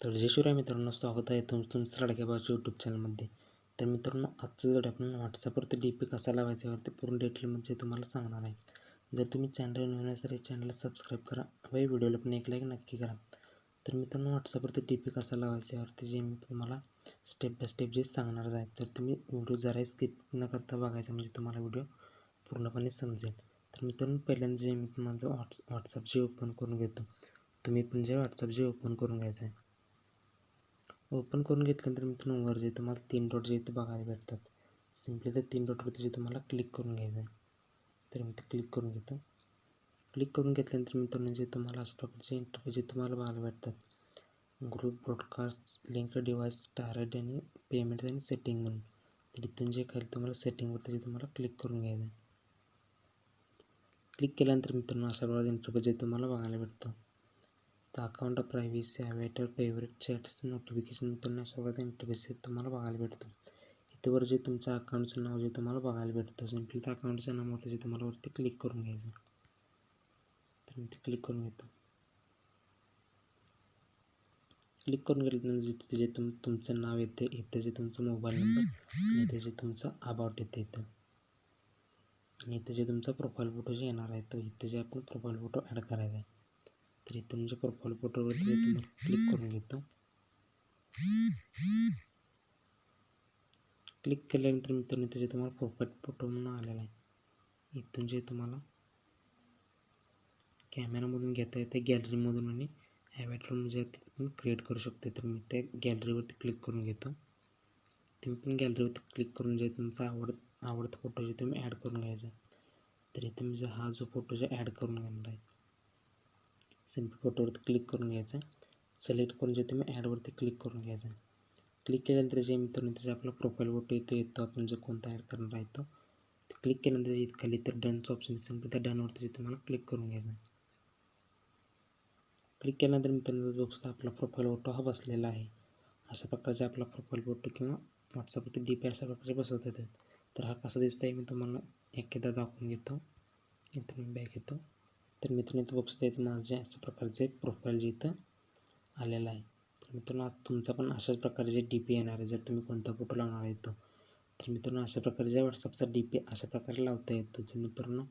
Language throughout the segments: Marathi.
तर जय शिवराय मित्रांनो स्वागत आहे तुम तुमचं लाडक्या यूट्यूब चॅनलमध्ये तर मित्रांनो आजचं जर आपण व्हॉट्सअपवरती डी पी कसा लावायचा यावरती पूर्ण डिटेलमध्ये तुम्हाला सांगणार आहे. जर तुम्ही चॅनल नवीन असेल या चॅनलला सबस्क्राईब करा व व्हिडिओला पण एक लाईक नक्की करा. तर मित्रांनो व्हॉट्सअपवरती डी पी कसा लावायचा यावरती जे मी तुम्हाला स्टेप बाय स्टेप जे सांगणार आहे तर तुम्ही व्हिडिओ जराही स्किप न करता बघायचा म्हणजे तुम्हाला व्हिडिओ पूर्णपणे समजेल. तर मित्रांनो पहिल्यांदा जे मी माझं व्हॉट्स व्हॉट्सअप जे ओपन करून घेतो तुम्ही पण जे व्हॉट्सअप जे ओपन करून घ्यायचं आहे ओपन करून घेतल्यानंतर मित्रांनो वर जे तुम्हाला तीन डॉट जे इथे बघायला भेटतात सिम्पली त्या तीन डॉटवरती जे तुम्हाला क्लिक करून घ्यायचं आहे. तर मी ते क्लिक करून घेतो. क्लिक करून घेतल्यानंतर मित्रांनो जे तुम्हाला अशा प्रकारचे इंटरव्ह्यू जे तुम्हाला बघायला भेटतात group broadcast link device star आणि पेमेंट आणि सेटिंग म्हणून तर इथून जे खाली तुम्हाला सेटिंगवरती जे तुम्हाला क्लिक करून घ्यायचं आहे. क्लिक केल्यानंतर मित्रांनो अशा प्रकारचे इंटरव्ह्यू जे तुम्हाला बघायला भेटतो. तर account privacy avatar favourite chats notification मित्रांनो अशा प्रकारचा इंटरफेस तुम्हाला बघायला भेटतो. इथं वर जे तुमच्या अकाउंटचं नाव जे तुम्हाला बघायला भेटतं सिम्पली त्या अकाउंटच्या नावावरती जे तुम्हाला वरती क्लिक करून घ्यायचं. तर मी ते क्लिक करून घेतो. क्लिक करून घेतल्यानंतर जिथे जे तुम तुमचं नाव येते इथं जे तुमचं मोबाईल नंबर आणि इथे जे तुमचं अबाउट येते इथं. आणि इथे जे तुमचा प्रोफाईल फोटो जे येणार आहे तो इथे जे आपण प्रोफाईल फोटो ॲड करायचा आहे. तर इथं म्हणजे प्रोफाईल फोटोवरती तुम्हाला क्लिक करून घेतो. क्लिक केल्यानंतर मित्रांनो त्याचे तुम्हाला प्रोफाईल फोटो म्हणून आलेला आहे इथून जे तुम्हाला कॅमेरामधून घेता येते गॅलरीमधून आणि ॲवेटरमधून जे आपण क्रिएट करू शकतो. तर मी त्या गॅलरीवरती क्लिक करून घेतो. तुम्ही पण गॅलरीवरती क्लिक करून जे तुमचा आवड आवडता फोटो जे तुम्ही ॲड करून घ्यायचा तर इथे मी जर हा जो फोटो जे ॲड करून घेणार आहे. सिंपल फोटोवरती क्लिक करून घ्यायचं सिलेक्ट करून जे तुम्ही ॲडवरती क्लिक करून घ्यायचं क्लिक केल्यानंतर जे मित्रांनो त्याचे आपला प्रोफाईल फोटो येतो येतो आपण जो कोणता ॲड करणार आहे तो. क्लिक केल्यानंतर जे खाली तर डनचं ऑप्शन सिंपल त्या डनवरती जे तुम्हाला क्लिक करून घ्यायचं क्लिक केल्यानंतर मित्रांनो बघतो आपला प्रोफाईल फोटो हा बसलेला आहे अशा प्रकारचे आपला प्रोफाईल फोटो किंवा व्हॉट्सअपवरती डी पी अशा प्रकारे बसवता येतात. तर हा कसा दिसत आहे मी तुम्हाला एकदा दाखवून घेतो. इथून मी बॅग घेतो. तर मित्रांनो इथं बघू शकता इथं माझ्या अशा प्रकारचे प्रोफाईल जे इथं आलेलं आहे. तर मित्रांनो आज तुमचा पण अशाच प्रकारचे डी पी येणार आहे. जर तुम्ही कोणता फोटो लावणार आहे तो. तर मित्रांनो अशा प्रकारचे व्हॉट्सअपचा डी पी अशा प्रकारे लावता येतो. तर मित्रांनो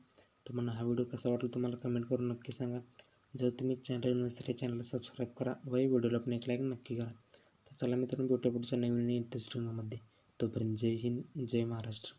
तुम्हाला हा व्हिडिओ कसा वाटला तुम्हाला कमेंट करून नक्की सांगा. जर तुम्ही चॅनल नसेल चॅनलला सबस्क्राईब करा व व्हिडिओला पण एक लाईक नक्की करा. तर चला मित्रांनो भेटूया पुढच्या नवीन इंटरेस्टिंगमध्ये तोपर्यंत जय हिंद जय महाराष्ट्र.